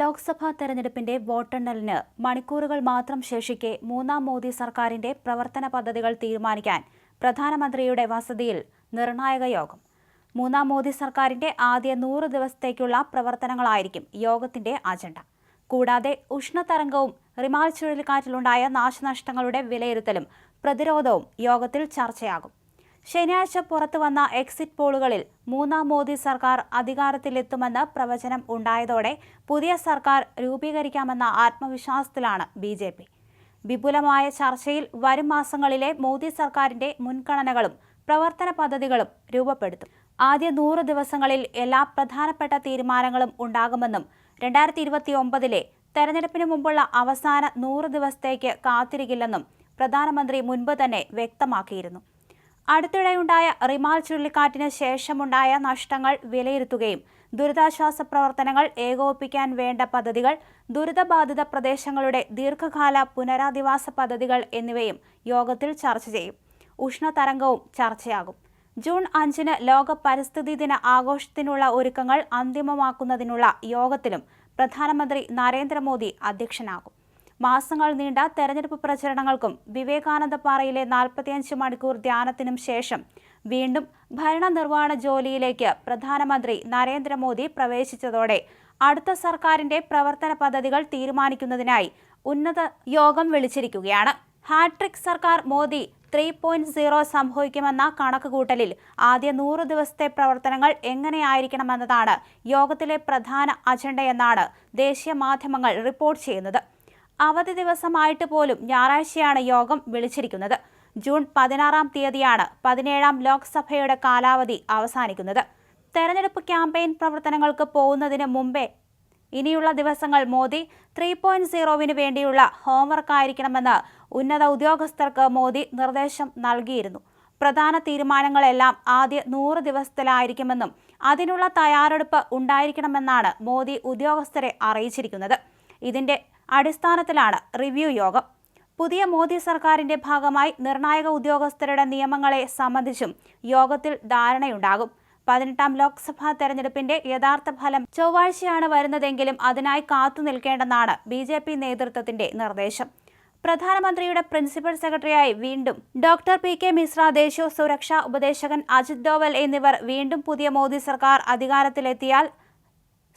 ലോക്സഭാ തെരഞ്ഞെടുപ്പിന്റെ വോട്ടെണ്ണലിന് മണിക്കൂറുകൾ മാത്രം ശേഷിക്കെ മൂന്നാം മോദി സർക്കാരിന്റെ പ്രവർത്തന പദ്ധതികൾ തീരുമാനിക്കാൻ പ്രധാനമന്ത്രിയുടെ വസതിയിൽ നിർണായക യോഗം. മൂന്നാം മോദി സർക്കാരിന്റെ ആദ്യ നൂറ് ദിവസത്തേക്കുള്ള പ്രവർത്തനങ്ങളായിരിക്കും യോഗത്തിന്റെ അജണ്ട. കൂടാതെ ഉഷ്ണതരംഗവും റിമാൽ ചുഴലിക്കാറ്റിലുണ്ടായ നാശനഷ്ടങ്ങളുടെ വിലയിരുത്തലും പ്രതിരോധവും യോഗത്തിൽ ചർച്ചയാകും. ശനിയാഴ്ച പുറത്തു വന്ന എക്സിറ്റ് പോളുകളിൽ മൂന്നാം മോദി സർക്കാർ അധികാരത്തിലെത്തുമെന്ന് പ്രവചനം ഉണ്ടായതോടെ പുതിയ സർക്കാർ രൂപീകരിക്കാമെന്ന ആത്മവിശ്വാസത്തിലാണ് ബി ജെ പി. വിപുലമായ ചർച്ചയിൽ വരും മാസങ്ങളിലെ മോദി സർക്കാരിന്റെ മുൻഗണനകളും പ്രവർത്തന പദ്ധതികളും രൂപപ്പെടുത്തും. ആദ്യ നൂറ് ദിവസങ്ങളിൽ എല്ലാ പ്രധാനപ്പെട്ട തീരുമാനങ്ങളും ഉണ്ടാകുമെന്നും രണ്ടായിരത്തി ഇരുപത്തി ഒമ്പതിലെ തെരഞ്ഞെടുപ്പിന് മുമ്പുള്ള അവസാന നൂറ് ദിവസത്തേക്ക് കാത്തിരിക്കില്ലെന്നും പ്രധാനമന്ത്രി മുൻപ് തന്നെ വ്യക്തമാക്കിയിരുന്നു. അടുത്തിടെയുണ്ടായ റിമാൽ ചുഴലിക്കാറ്റിന് ശേഷമുണ്ടായ നഷ്ടങ്ങൾ വിലയിരുത്തുകയും ദുരിതാശ്വാസ പ്രവർത്തനങ്ങൾ ഏകോപിപ്പിക്കാൻ വേണ്ട പദ്ധതികൾ ദുരിതബാധിത പ്രദേശങ്ങളുടെ ദീർഘകാല പുനരധിവാസ പദ്ധതികൾ എന്നിവയും യോഗത്തിൽ ചർച്ച ചെയ്യും. ഉഷ്ണതരംഗവും ചർച്ചയാകും. ജൂൺ അഞ്ചിന് ലോക പരിസ്ഥിതി ദിന ആഘോഷത്തിനുള്ള ഒരുക്കങ്ങൾ അന്തിമമാക്കുന്നതിനുള്ള യോഗത്തിലും പ്രധാനമന്ത്രി നരേന്ദ്രമോദി അധ്യക്ഷനാകും. മാസങ്ങൾ നീണ്ട തെരഞ്ഞെടുപ്പ് പ്രചരണങ്ങൾക്കും വിവേകാനന്ദ പാറയിലെ നാൽപ്പത്തിയഞ്ച് മണിക്കൂർ ധ്യാനത്തിനും ശേഷം വീണ്ടും ഭരണനിർവഹണ ജോലിയിലേക്ക് പ്രധാനമന്ത്രി നരേന്ദ്രമോദി പ്രവേശിച്ചതോടെ അടുത്ത സർക്കാരിന്റെ പ്രവർത്തന പദ്ധതികൾ തീരുമാനിക്കുന്നതിനായി ഉന്നത യോഗം വിളിച്ചിരിക്കുകയാണ്. ഹാട്രിക് സർക്കാർ മോദി ത്രീ പോയിന്റ് സീറോ സംഭവിക്കുമെന്ന കണക്കുകൂട്ടലിൽ ആദ്യ നൂറ് ദിവസത്തെ പ്രവർത്തനങ്ങൾ എങ്ങനെയായിരിക്കണമെന്നതാണ് യോഗത്തിലെ പ്രധാന അജണ്ടയെന്നാണ് ദേശീയ മാധ്യമങ്ങൾ റിപ്പോർട്ട് ചെയ്യുന്നത്. അവധി ദിവസമായിട്ട് പോലും ഞായറാഴ്ചയാണ് യോഗം വിളിച്ചിരിക്കുന്നത്. ജൂൺ പതിനാറാം തീയതിയാണ് പതിനേഴാം ലോക്സഭയുടെ കാലാവധി അവസാനിക്കുന്നത്. തെരഞ്ഞെടുപ്പ് ക്യാമ്പയിൻ പ്രവർത്തനങ്ങൾക്ക് പോകുന്നതിന് മുമ്പേ ഇനിയുള്ള ദിവസങ്ങൾ മോദി ത്രീ പോയിന്റ് സീറോവിന് വേണ്ടിയുള്ള ഹോംവർക്ക് ആയിരിക്കണമെന്ന് ഉന്നത ഉദ്യോഗസ്ഥർക്ക് മോദി നിർദ്ദേശം നൽകിയിരുന്നു. പ്രധാന തീരുമാനങ്ങളെല്ലാം ആദ്യ നൂറ് ദിവസത്തിലായിരിക്കുമെന്നും അതിനുള്ള തയ്യാറെടുപ്പ് ഉണ്ടായിരിക്കണമെന്നാണ് മോദി ഉദ്യോഗസ്ഥരെ അറിയിച്ചിരിക്കുന്നത്. ഇതിന്റെ അടിസ്ഥാനത്തിലാണ് റിവ്യൂ യോഗം. പുതിയ മോദി സർക്കാരിന്റെ ഭാഗമായി നിർണായക ഉദ്യോഗസ്ഥരുടെ നിയമങ്ങളെ സംബന്ധിച്ചും യോഗത്തിൽ ധാരണയുണ്ടാകും. പതിനെട്ടാം ലോക്സഭാ തെരഞ്ഞെടുപ്പിന്റെ യഥാർത്ഥ ഫലം ചൊവ്വാഴ്ചയാണ് വരുന്നതെങ്കിലും അതിനായി കാത്തു നിൽക്കേണ്ടെന്നാണ് ബി ജെ പി നേതൃത്വത്തിന്റെ നിർദ്ദേശം. പ്രധാനമന്ത്രിയുടെ പ്രിൻസിപ്പൽ സെക്രട്ടറിയായി വീണ്ടും ഡോക്ടർ പി. കെ. മിശ്ര ദേശീയ സുരക്ഷാ ഉപദേശകൻ അജിത് ഡോവൽ എന്നിവർ വീണ്ടും പുതിയ മോദി സർക്കാർ അധികാരത്തിലെത്തിയാൽ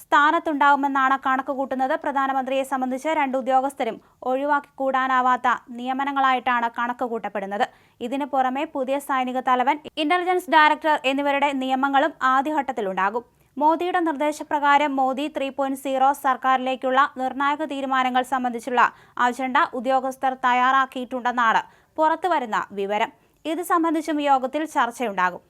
സ്ഥാനത്തുണ്ടാവുമെന്നാണ് കണക്ക് കൂട്ടുന്നത്. പ്രധാനമന്ത്രിയെ സംബന്ധിച്ച് രണ്ട് ഉദ്യോഗസ്ഥരും ഒഴിവാക്കി കൂടാനാവാത്ത നിയമനങ്ങളായിട്ടാണ് കണക്ക് കൂട്ടപ്പെടുന്നത്. ഇതിനു പുറമെ പുതിയ സൈനിക തലവൻ ഇന്റലിജൻസ് ഡയറക്ടർ എന്നിവരുടെ നിയമങ്ങളും ആദ്യഘട്ടത്തിലുണ്ടാകും. മോദിയുടെ നിർദ്ദേശപ്രകാരം മോദി ത്രീ പോയിന്റ് സീറോ സർക്കാരിലേക്കുള്ള നിർണായക തീരുമാനങ്ങൾ സംബന്ധിച്ചുള്ള അജണ്ട ഉദ്യോഗസ്ഥർ തയ്യാറാക്കിയിട്ടുണ്ടെന്നാണ് പുറത്തുവരുന്ന വിവരം. ഇത് സംബന്ധിച്ചും യോഗത്തിൽ ചർച്ചയുണ്ടാകും.